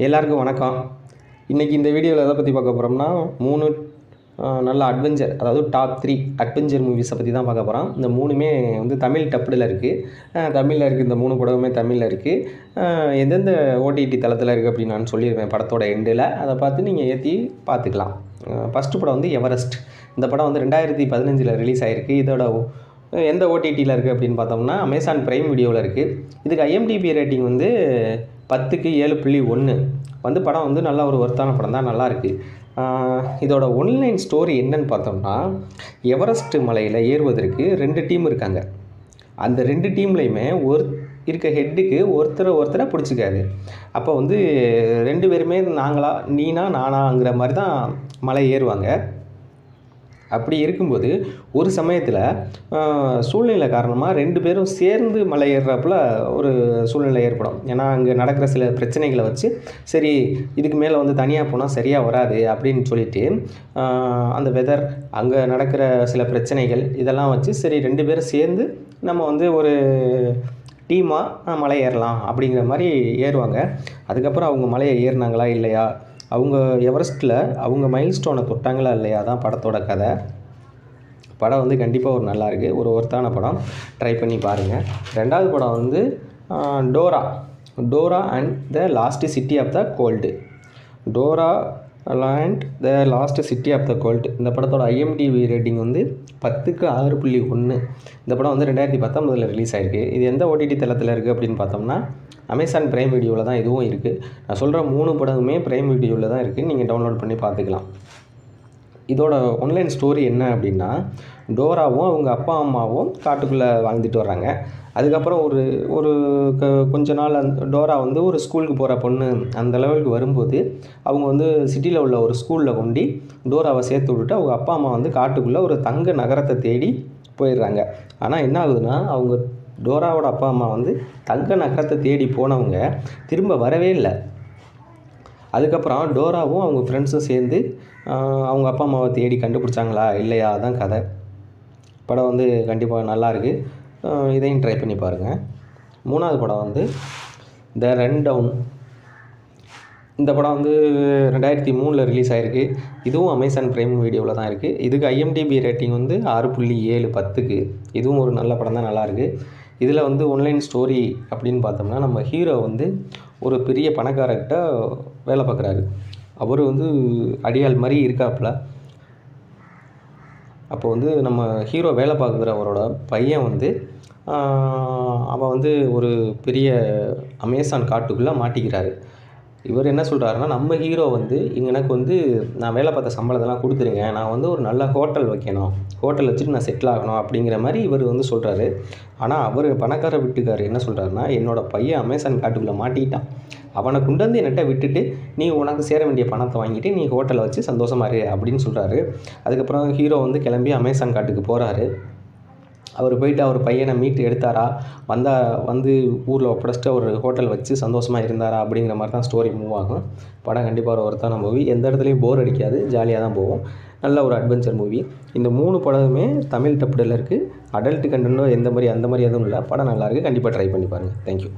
எல்லாருக்கும் வணக்கம். இன்றைக்கி இந்த வீடியோவில் எதை பற்றி பார்க்க போகிறோம்னா மூணு நல்ல அட்வென்ச்சர் அதாவது டாப் த்ரீ அட்வென்ச்சர் மூவிஸை பற்றி தான் பார்க்க போகிறோம் இந்த மூணுமே வந்து தமிழ் டப்புடில் இருக்குது தமிழில் இருக்குது இந்த மூணு படமுமே தமிழில் இருக்குது எந்தெந்த ஓடிடி தளத்தில் இருக்குது அப்படின்னு நான் சொல்லியிருப்பேன் படத்தோட எண்டில் அதை பார்த்து நீங்கள் ஏற்றி பார்த்துக்கலாம். ஃபஸ்ட்டு படம் வந்து எவரெஸ்ட் இந்த படம் வந்து ரெண்டாயிரத்தி பதினஞ்சில் ரிலீஸ் ஆகிருக்கு இதோட எந்த ஓடிடியில் இருக்குது அப்படின்னு பார்த்தோம்னா அமேசான் ப்ரைம் வீடியோவில் இருக்குது இதுக்கு ஐஎம்டிபி ரேட்டிங் வந்து பத்துக்கு ஏழு புள்ளி ஒன்று. வந்து படம் வந்து நல்ல ஒரு ஒர்த்தான படம் தான் நல்லாயிருக்கு இதோட ஒன்லைன் ஸ்டோரி என்னன்னு பார்த்தோம்னா எவரெஸ்ட் மலையில் ஏறுவதற்கு ரெண்டு டீம் இருக்காங்க. அந்த ரெண்டு டீம்லேயுமே ஒரு இருக்க ஹெட்டுக்கு ஒருத்தரை ஒருத்தரை பிடிச்சிக்காது. அப்போ வந்து ரெண்டு பேருமே நாங்களா நீனா நானாங்கிற மாதிரி தான் மலை ஏறுவாங்க. அப்படி இருக்கும்போது ஒரு சமயத்தில் சூழ்நிலை காரணமாக ரெண்டு பேரும் சேர்ந்து மலை ஏறுறப்பல ஒரு சூழ்நிலை ஏற்படும். ஏன்னா அங்கே நடக்கிற சில பிரச்சனைகளை வச்சு சரி இதுக்கு மேலே வந்து தனியாக போனால் சரியாக வராது அப்படின்னு சொல்லிட்டு அந்த வெதர் அங்கே நடக்கிற சில பிரச்சனைகள் இதெல்லாம் வச்சு சரி ரெண்டு பேரும் சேர்ந்து நம்ம வந்து ஒரு டீமாக மலை ஏறலாம் அப்படிங்கிற மாதிரி ஏறுவாங்க. அதுக்கப்புறம் அவங்க மலையை ஏறினாங்களா இல்லையா? அவங்க எவரெஸ்ட்டில் அவங்க மைல் ஸ்டோனை தொட்டாங்களா இல்லையா? தான் படத்தோட கதை. படம் வந்து கண்டிப்பாக ஒரு நல்லாயிருக்கு ஒரு ஒர்த்தான படம். ட்ரை பண்ணி பாருங்கள் ரெண்டாவது படம் வந்து Dora. Dora and the lost city of the gold Dora and the lost city of the gold இந்த படத்தோட ஐஎம்டிவி ரேட்டிங் வந்து பத்துக்கு ஆறு புள்ளி ஒன்று இந்த படம் வந்து ரெண்டாயிரத்தி பத்தொம்பதில் ரிலீஸ் ஆயிருக்கு. இது எந்த ஓடிடி தளத்தில் இருக்குது அப்படின்னு பார்த்தோம்னா அமேசான் பிரைம் வீடியோவில் தான் இதுவும் இருக்குது நான் சொல்கிற மூணு படமுமே பிரைம் வீடியோவில் தான் இருக்குது நீங்கள் டவுன்லோட் பண்ணி பார்த்துக்கலாம். இதோட ஒன்லைன் ஸ்டோரி என்ன அப்படின்னா டோராவும் அவங்க அப்பா அம்மாவும் காட்டுக்குள்ளே வாழ்ந்துட்டு வர்றாங்க. அதுக்கப்புறம் ஒரு ஒரு க கொஞ்ச நாள் அந்த டோரா வந்து ஒரு ஸ்கூலுக்கு போகிற பொண்ணு அந்த லெவலுக்கு வரும்போது அவங்க வந்து சிட்டியில் உள்ள ஒரு ஸ்கூலில் கொண்டு டோராவை சேர்த்து விட்டுட்டு அவங்க அப்பா அம்மா வந்து காட்டுக்குள்ளே ஒரு தங்க நகரத்தை தேடி போயிடுறாங்க. ஆனால் என்ன ஆகுதுன்னா அவங்க டோராவோட அப்பா அம்மா வந்து தங்க நகரத்தை தேடி போனவங்க திரும்ப வரவே இல்லை. அதுக்கப்புறம் டோராவும் அவங்க ஃப்ரெண்ட்ஸும் சேர்ந்து அவங்க அப்பா அம்மாவை தேடி கண்டுபிடிச்சாங்களா இல்லையா? அதான் கதை. படம் வந்து கண்டிப்பாக நல்லாயிருக்கு இதையும் ட்ரை பண்ணி பாருங்கள் மூணாவது படம் வந்து த ரன் டவுன் இந்த படம் வந்து ரெண்டாயிரத்தி மூணில் ரிலீஸ் ஆகிருக்கு இதுவும் அமேசான் பிரைம் வீடியோவில் தான் இருக்குது இதுக்கு ஐஎம்டிபி ரேட்டிங் வந்து ஆறு புள்ளி ஏழு பத்துக்கு. இதுவும் ஒரு நல்ல படம் தான் நல்லாயிருக்கு இதில் வந்து ஒன்லைன் ஸ்டோரி அப்படின்னு பார்த்தோம்னா நம்ம ஹீரோ வந்து ஒரு பெரிய பணக்காரர்கிட்ட வேலை பார்க்குறாரு. அவர் வந்து அடியாள் மாதிரி இருக்காப்புல. அப்போ வந்து நம்ம ஹீரோ வேலை பார்க்குறவரோட பையன் வந்து அவன் வந்து ஒரு பெரிய அமேசான் காட்டுக்குள்ளே மாட்டிக்கிறாரு. இவர் என்ன சொல்கிறாருன்னா நம்ம ஹீரோ வந்து இங்கே எனக்கு வந்து நான் வேலை பார்த்த சம்பளத்தெல்லாம் கொடுத்துருங்க. நான் வந்து ஒரு நல்ல ஹோட்டல் வைக்கணும். ஹோட்டல் வச்சுட்டு நான் செட்டில் ஆகணும் அப்படிங்கிற மாதிரி இவர் வந்து சொல்கிறாரு ஆனால் அவர் பணக்கார வீட்டுக்கார் என்ன சொல்கிறாருன்னா என்னோட பையன் அமேசான் காட்டுக்குள்ளே மாட்டிக்கிட்டான். அவனை கொண்டு வந்து என்னட்ட விட்டுட்டு நீ உனக்கு சேர வேண்டிய பணத்தை வாங்கிட்டு நீ ஹோட்டலை வச்சு சந்தோஷமா இரு அப்படின்னு சொல்கிறாரு அதுக்கப்புறம் ஹீரோ வந்து கிளம்பி அமேசான் காட்டுக்கு போகிறாரு அவர் போயிட்டு அவர் பையனை மீட்டு எடுத்தாரா? வந்தா வந்து ஊரில் ஒப்படைச்சிட்டு ஒரு ஹோட்டல் வச்சு சந்தோஷமாக இருந்தாரா? அப்படிங்கிற மாதிரி தான் ஸ்டோரி மூவ் ஆகும். படம் கண்டிப்பாக ஒரு ஒருத்தான மூவி எந்த இடத்துலையும் போர் அடிக்காது. ஜாலியாக தான் போகும். நல்ல ஒரு அட்வென்ச்சர் மூவி இந்த மூணு படமுமே தமிழ் டப்புடில் இருக்குது அடல்ட் கண்டென்ட்டோ எந்த மாதிரி அந்த மாதிரி எதுவும் இல்லை. படம் நல்லாயிருக்கு கண்டிப்பாக ட்ரை பண்ணி பாருங்கள் தேங்க்யூ